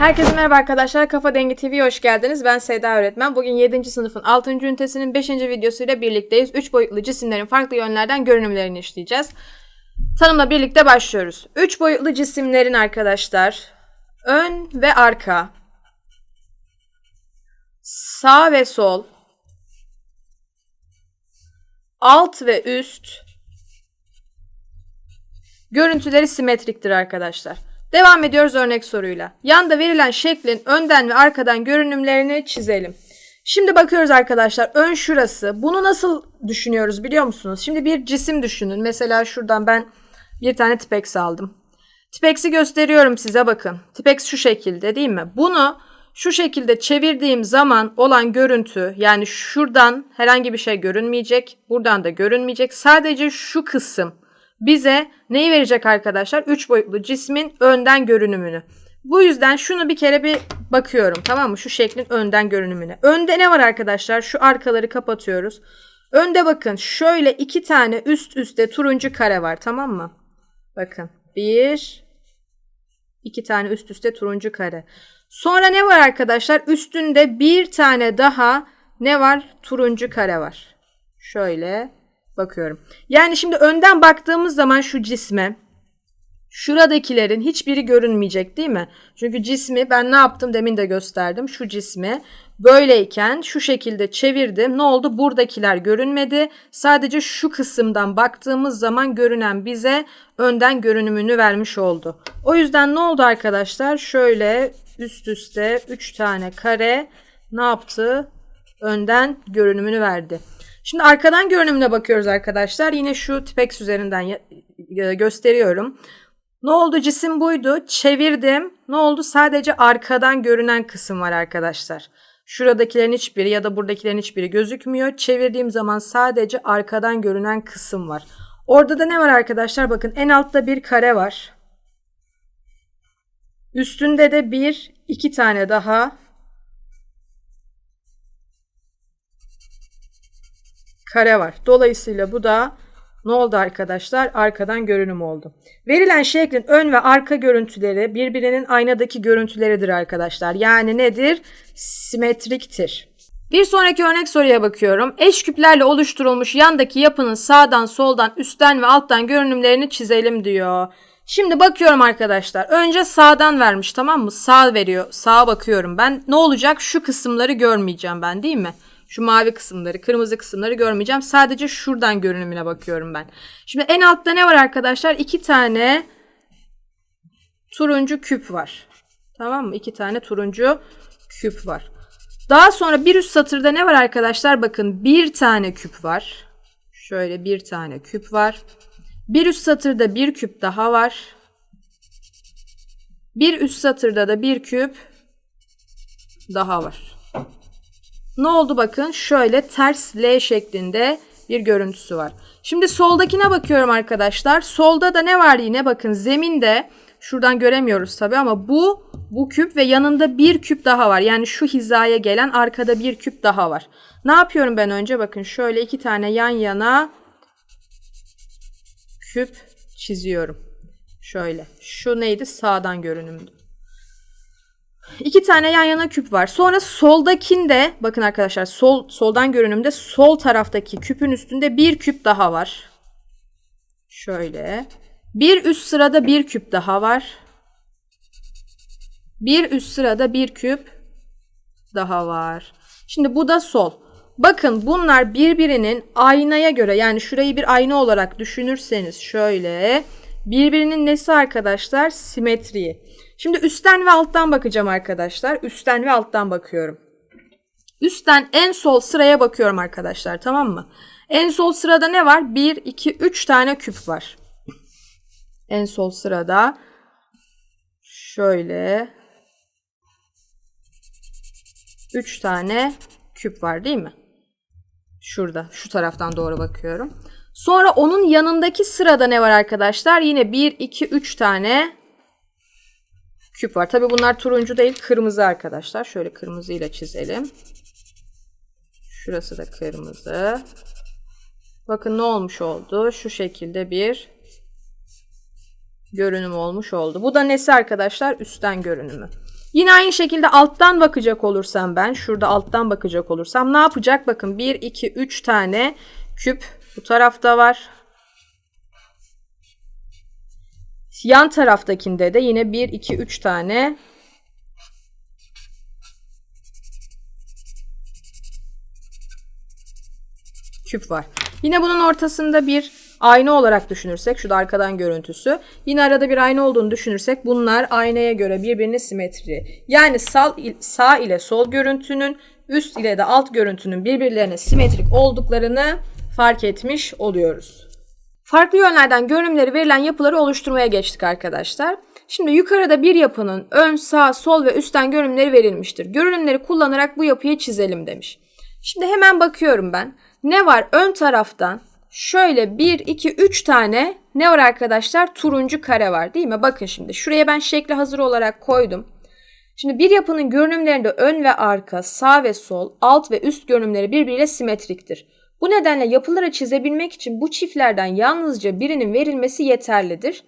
Herkese merhaba arkadaşlar. Kafa Dengi TV'ye hoş geldiniz. Ben Seda Öğretmen. Bugün 7. sınıfın 6. ünitesinin 5. videosuyla birlikteyiz. 3 boyutlu cisimlerin farklı yönlerden görünümlerini işleyeceğiz. Tanımla birlikte başlıyoruz. 3 boyutlu cisimlerin arkadaşlar ön ve arka, sağ ve sol, alt ve üst görüntüleri simetriktir arkadaşlar. Devam ediyoruz örnek soruyla. Yanda verilen şeklin önden ve arkadan görünümlerini çizelim. Şimdi bakıyoruz arkadaşlar. Ön şurası. Bunu nasıl düşünüyoruz biliyor musunuz? Şimdi bir cisim düşünün. Mesela şuradan ben bir tane Tipex aldım. Tipex'i gösteriyorum size bakın. Tipex şu şekilde değil mi? Bunu şu şekilde çevirdiğim zaman olan görüntü yani şuradan herhangi bir şey görünmeyecek. Buradan da görünmeyecek. Sadece şu kısım bize neyi verecek arkadaşlar? 3 boyutlu cismin önden görünümünü. Bu yüzden şunu bir kere bir bakıyorum tamam mı? Şu şeklin önden görünümüne. Önde ne var arkadaşlar? Şu arkaları kapatıyoruz. Önde bakın şöyle iki tane üst üste turuncu kare var tamam mı? Bakın bir iki tane üst üste turuncu kare. Sonra ne var arkadaşlar? Üstünde bir tane daha ne var? Turuncu kare var. Şöyle bakıyorum. Yani şimdi önden baktığımız zaman şu cisme şuradakilerin hiçbiri görünmeyecek değil mi? Çünkü cismi ben ne yaptım demin de gösterdim. Şu cismi böyleyken şu şekilde çevirdim. Ne oldu? Buradakiler görünmedi. Sadece şu kısımdan baktığımız zaman görünen bize önden görünümünü vermiş oldu. O yüzden ne oldu arkadaşlar? Şöyle üst üste 3 tane kare ne yaptı? Önden görünümünü verdi. Şimdi arkadan görünümüne bakıyoruz arkadaşlar. Yine şu Tipex üzerinden gösteriyorum. Ne oldu? Cisim buydu. Çevirdim. Ne oldu? Sadece arkadan görünen kısım var arkadaşlar. Şuradakilerin hiçbiri ya da buradakilerin hiçbiri gözükmüyor. Çevirdiğim zaman sadece arkadan görünen kısım var. Orada da ne var arkadaşlar? Bakın en altta bir kare var. Üstünde de bir, iki tane daha kare var. Dolayısıyla bu da ne oldu arkadaşlar? Arkadan görünüm oldu. Verilen şeklin ön ve arka görüntüleri birbirinin aynadaki görüntüleridir arkadaşlar. Yani nedir? Simetriktir. Bir sonraki örnek soruya bakıyorum. Eş küplerle oluşturulmuş yandaki yapının sağdan, soldan, üstten ve alttan görünümlerini çizelim diyor. Şimdi bakıyorum arkadaşlar. Önce sağdan vermiş tamam mı? Sağ veriyor. Sağa bakıyorum ben. Ne olacak? Şu kısımları görmeyeceğim ben değil mi? Şu mavi kısımları, kırmızı kısımları görmeyeceğim. Sadece şuradan görünümüne bakıyorum ben. Şimdi en altta ne var arkadaşlar? İki tane turuncu küp var. Tamam mı? İki tane turuncu küp var. Daha sonra bir üst satırda ne var arkadaşlar? Bakın bir tane küp var. Şöyle bir tane küp var. Bir üst satırda bir küp daha var. Bir üst satırda da bir küp daha var. Ne oldu bakın şöyle ters L şeklinde bir görüntüsü var. Şimdi soldakine bakıyorum arkadaşlar. Solda da ne var yine bakın zeminde şuradan göremiyoruz tabi ama bu bu küp ve yanında bir küp daha var. Yani şu hizaya gelen arkada bir küp daha var. Ne yapıyorum ben önce bakın şöyle iki tane yan yana küp çiziyorum. Şöyle. Şu neydi? Sağdan görünümdü. İki tane yan yana küp var. Sonra soldakinde bakın arkadaşlar sol soldan görünümde sol taraftaki küpün üstünde bir küp daha var. Şöyle. Bir üst sırada bir küp daha var. Bir üst sırada bir küp daha var. Şimdi bu da sol. Bakın bunlar birbirinin aynaya göre yani şurayı bir ayna olarak düşünürseniz şöyle birbirinin nesi arkadaşlar? Simetriyi. Şimdi üstten ve alttan bakacağım arkadaşlar. Üstten ve alttan bakıyorum. Üstten en sol sıraya bakıyorum arkadaşlar tamam mı? En sol sırada ne var? 1, 2, 3 tane küp var. En sol sırada şöyle 3 tane küp var değil mi? Şurada şu taraftan doğru bakıyorum. Sonra onun yanındaki sırada ne var arkadaşlar? Yine 1, 2, 3 tane küp var. Tabi bunlar turuncu değil kırmızı arkadaşlar. Şöyle kırmızıyla çizelim. Şurası da kırmızı. Bakın ne olmuş oldu? Şu şekilde bir görünüm olmuş oldu. Bu da nesi arkadaşlar? Üstten görünümü. Yine aynı şekilde alttan bakacak olursam ben, şurada alttan bakacak olursam ne yapacak? Bakın 1, 2, 3 tane küp bu tarafta var. Yan taraftakinde de yine 1, 2, 3 tane küp var. Yine bunun ortasında bir ayna olarak düşünürsek, şu da arkadan görüntüsü. Yine arada bir ayna olduğunu düşünürsek bunlar aynaya göre birbirine simetri. Yani sağ, sağ ile sol görüntünün, üst ile de alt görüntünün birbirlerine simetrik olduklarını fark etmiş oluyoruz. Farklı yönlerden görünümleri verilen yapıları oluşturmaya geçtik arkadaşlar. Şimdi yukarıda bir yapının ön, sağ, sol ve üstten görünümleri verilmiştir. Görünümleri kullanarak bu yapıyı çizelim demiş. Şimdi hemen bakıyorum ben. Ne var ön taraftan? Şöyle 1, 2, 3 tane ne var arkadaşlar? Turuncu kare var değil mi? Bakın şimdi şuraya ben şekli hazır olarak koydum. Şimdi bir yapının görünümlerinde ön ve arka, sağ ve sol, alt ve üst görünümleri birbiriyle simetriktir. Bu nedenle yapıları çizebilmek için bu çiftlerden yalnızca birinin verilmesi yeterlidir.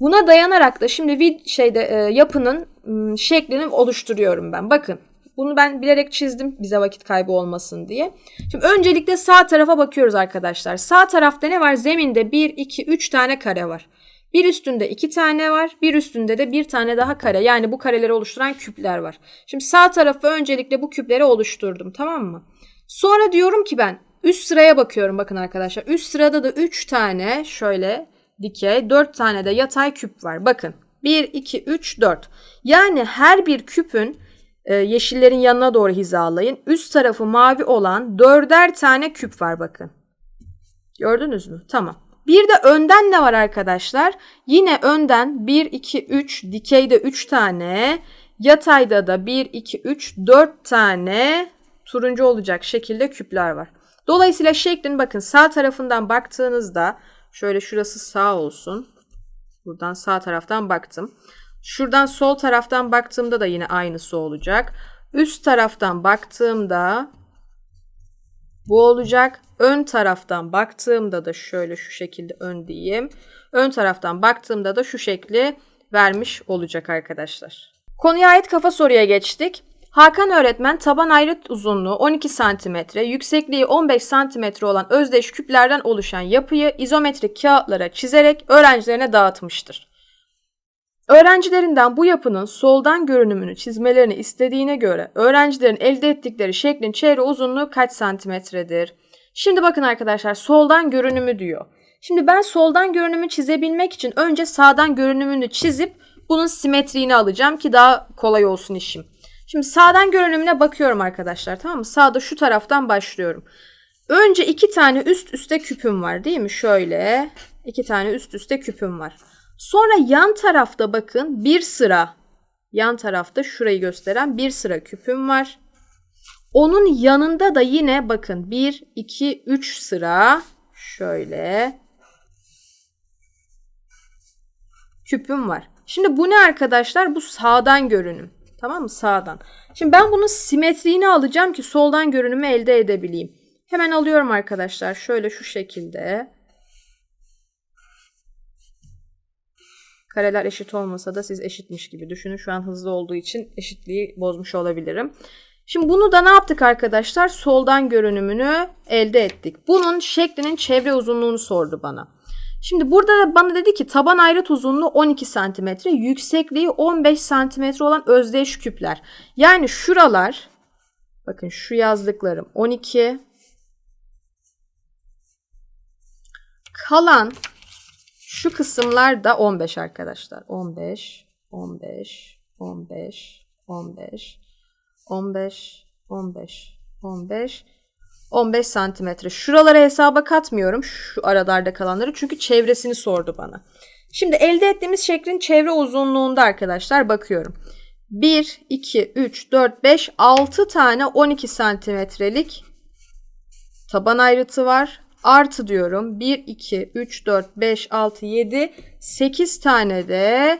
Buna dayanarak da şimdi vid şeyde e, yapının m, şeklini oluşturuyorum ben. Bakın bunu ben bilerek çizdim bize vakit kaybı olmasın diye. Şimdi öncelikle sağ tarafa bakıyoruz arkadaşlar. Sağ tarafta ne var? Zeminde 1, 2, 3 tane kare var. Bir üstünde 2 tane var. Bir üstünde de bir tane daha kare. Yani bu kareleri oluşturan küpler var. Şimdi sağ tarafı öncelikle bu küpleri oluşturdum. Tamam mı? Sonra diyorum ki ben üst sıraya bakıyorum bakın arkadaşlar. Üst sırada da 3 tane şöyle dikey 4 tane de yatay küp var. Bakın 1, 2, 3, 4. Yani her bir küpün e, yeşillerin yanına doğru hizalayın. Üst tarafı mavi olan dörder tane küp var bakın. Gördünüz mü? Tamam. Bir de önden ne var arkadaşlar? Yine önden 1, 2, 3, dikeyde 3 tane, yatayda da 1, 2, 3, 4 tane turuncu olacak şekilde küpler var. Dolayısıyla şeklin bakın sağ tarafından baktığınızda şöyle şurası sağ olsun. Buradan sağ taraftan baktım. Şuradan sol taraftan baktığımda da yine aynısı olacak. Üst taraftan baktığımda bu olacak. Ön taraftan baktığımda da şöyle şu şekilde ön diyeyim. Ön taraftan baktığımda da şu şekli vermiş olacak arkadaşlar. Konuya ait kafa soruya geçtik. Hakan öğretmen taban ayrıt uzunluğu 12 cm, yüksekliği 15 cm olan özdeş küplerden oluşan yapıyı izometrik kağıtlara çizerek öğrencilerine dağıtmıştır. Öğrencilerinden bu yapının soldan görünümünü çizmelerini istediğine göre öğrencilerin elde ettikleri şeklin çevre uzunluğu kaç santimetredir? Şimdi bakın arkadaşlar soldan görünümü diyor. Şimdi ben soldan görünümü çizebilmek için önce sağdan görünümünü çizip bunun simetriğini alacağım ki daha kolay olsun işim. Şimdi sağdan görünümüne bakıyorum arkadaşlar tamam mı? Sağda şu taraftan başlıyorum. Önce iki tane üst üste küpüm var değil mi? Şöyle iki tane üst üste küpüm var. Sonra yan tarafta bakın bir sıra yan tarafta şurayı gösteren bir sıra küpüm var. Onun yanında da yine bakın 1, 2, 3 sıra şöyle küpüm var. Şimdi bu ne arkadaşlar? Bu sağdan görünüm. Tamam mı? Sağdan. Şimdi ben bunun simetriğini alacağım ki soldan görünümü elde edebileyim. Hemen alıyorum arkadaşlar. Şöyle şu şekilde. Kareler eşit olmasa da siz eşitmiş gibi düşünün. Şu an hızlı olduğu için eşitliği bozmuş olabilirim. Şimdi bunu da ne yaptık arkadaşlar? Soldan görünümünü elde ettik. Bunun şeklinin çevre uzunluğunu sordu bana. Şimdi burada da bana dedi ki taban ayrıt uzunluğu 12 cm, yüksekliği 15 cm olan özdeş küpler. Yani şuralar bakın şu yazdıklarım 12 kalan şu kısımlar da 15 arkadaşlar. 15, 15, 15, 15, 15, 15, 15, 15 santimetre. Şuraları hesaba katmıyorum. Şu aralarda kalanları. Çünkü çevresini sordu bana. Şimdi elde ettiğimiz şeklin çevre uzunluğunda arkadaşlar bakıyorum. 1, 2, 3, 4, 5, 6 tane 12 santimetrelik taban ayrıtı var. Artı diyorum. 1, 2, 3, 4, 5, 6, 7, 8 tane de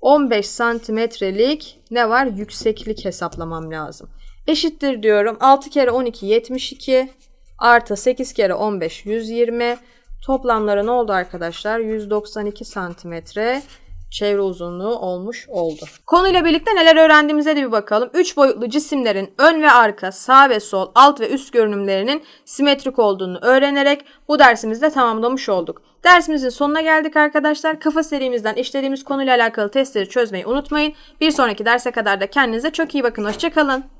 15 santimetrelik ne var? Yükseklik hesaplamam lazım. Eşittir diyorum. 6 kere 12 72 artı 8 kere 15 120 toplamları ne oldu arkadaşlar? 192 santimetre çevre uzunluğu olmuş oldu. Konuyla birlikte neler öğrendiğimize de bir bakalım. 3 boyutlu cisimlerin ön ve arka, sağ ve sol, alt ve üst görünümlerinin simetrik olduğunu öğrenerek bu dersimizi de tamamlamış olduk. Dersimizin sonuna geldik arkadaşlar. Kafa serimizden işlediğimiz konuyla alakalı testleri çözmeyi unutmayın. Bir sonraki derse kadar da kendinize çok iyi bakın. Hoşçakalın.